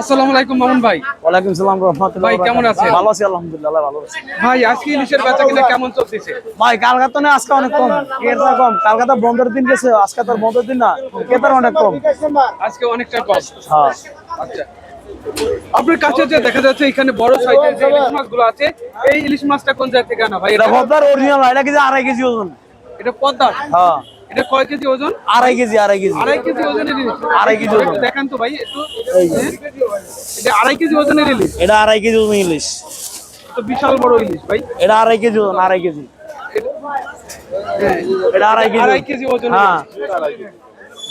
আসসালামু আলাইকুম মামুন ভাই। ওয়ালাইকুম সালাম রহমতুল্লাহ ভাই, কেমন আছেন? ভালো আছি আলহামদুলিল্লাহ ভালো আছি। ভাই আজকে ইলিশের বেচা কিনা কেমন চলতেছে? ভাই কালকাতা না আজকে অনেক কম। ক্রেতা কম। কালকাতা বন্ধের দিন গেছে আজকে তোর বন্ধের দিন না। ক্রেতার অনেক কম। আজকে অনেকটা কম। হ্যাঁ। আচ্ছা। আপনার কাছে যে দেখা যাচ্ছে এখানে বড় সাইজের যে ইলিশ মাছগুলো আছে এই ইলিশ মাছটা কোন জায়গা থেকে আনা ভাই এটা অরিজিনাল আড়াই কেজি ওজন? এটা পদ্মা হ্যাঁ। এটা কয় কেজি ওজন? আড়াই কেজি আড়াই কেজি। আড়াই কেজি ওজনের ইলিশ আড়াই কেজি ওজন। দেখান তো ভাই একটু। হ্যাঁ? এটা আড়াই কেজি ওজনের ইলিশ এটা আড়াই কেজি ওজন ইলিশ। তো বিশাল বড় ইলিশ ভাই। এটা আড়াই কেজি ওজন আড়াই কেজি। এটা আড়াই কেজি। আড়াই কেজি ওজন হ্যাঁ।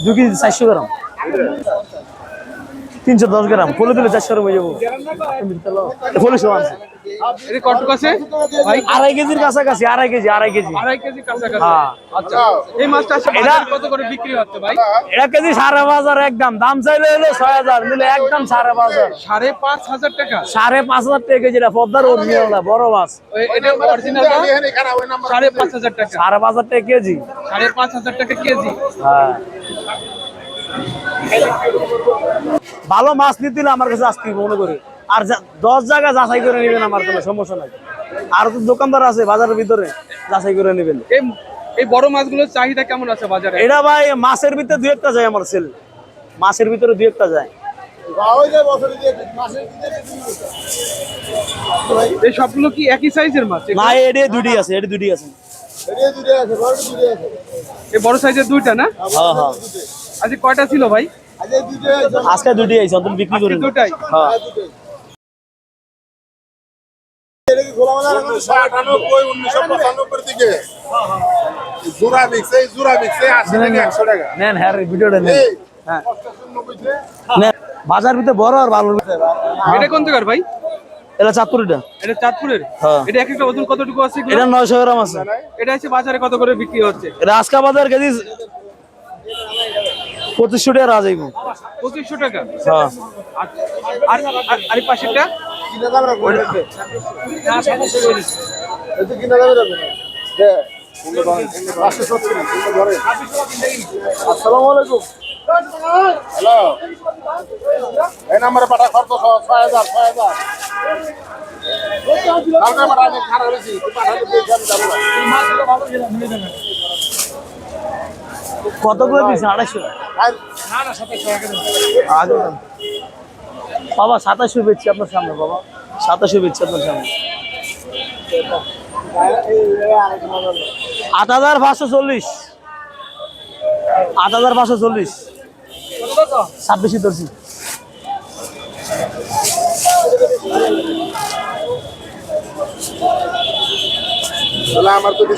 দু কেজি চারশো গ্রাম। তিনশো দশ গ্রাম। ফুলে দিলে চারশো হয়ে যাব। সব আছে ভাই? আড়াই কেজির কাছাকাছি আড়াই কেজি আড়াই কেজি। আড়াই কেজি কাছাকাছি। হ্যাঁ। আচ্ছা। এক কেজি সাড়ে পাঁচ হাজার একদম দাম। চাইলে হলো ছয় হাজার নিলে একদম সাড়ে পাঁচ হাজার। সাড়ে পাঁচ হাজার টাকা? সাড়ে পাঁচ হাজার টাকা কেজি এটা পদ্মার অরিজিনাল বড় মাছ। সাড়ে পাঁচ হাজার টাকা। সাড়ে পাঁচ হাজার টাকা কেজি। সাড়ে পাঁচ হাজার টাকা কেজি। হ্যাঁ। ভালো মাছ নিতে হলে আমার কাছে আসতে মনে করি। আর দশ জায়গা যাচাই করে নেবেন আমার কোনো সমস্যা নাই। আর তো দোকানদার আছে বাজারের ভিতরে যাচাই করে নেবেন। এই এই বড় মাছগুলোর চাহিদা কেমন আছে বাজারে? এটা ভাই মাছের ভিতরে দু একটা যায় আমার সেল। মাছের ভিতরে দু একটা যায়। এই সবগুলো কি একই সাইজের মাছ? না এডে দুটি আছে এডে দুটি আছে। এই বড় সাইজের দুইটা না? হ্যাঁ হ্যাঁ। আজকে কয়টা ছিল ভাই? আজকে দুটি আছে অন্তত বিক্রি করি দুটাই হ্যাঁ। হ্যাঁ ভিডিওটা নেন। এই। হ্যাঁ। বাজার ভিতরে বড় আর ভালো। ভিতরে এটা কোন জায়গার ভাই? এটা চাঁদপুরের? হ্যাঁ। এটা এক একটা ওজন কতটুকু আছে এগুলো? এটা নয়শো গ্রাম আছে। এটা হচ্ছে বাজারে কত করে বিক্রি হচ্ছে? এটা আজকা বাজার কেজি পঁচিশশো টাকা রাজ আইব পঁচিশশো টাকা? হ্যাঁ। আর আর- আর এই পাশেরটা? আসসালামু আলাইকুম হ্যালো। এই নাম্বারে পাঠা খরচ ছয় হাজার ছয় হাজার। কত করে দিচ্ছে আড়াইশো? বাবা সাতাশশো বেচছি আপনার সামনে, বাবা। সাতাশশো বেচছি আপনার সামনে। আট হাজার পাঁচশো চল্লিশ। আট হাজার পাঁচশো চল্লিশ। ছাব্বিশে ধরছি। আমার যদি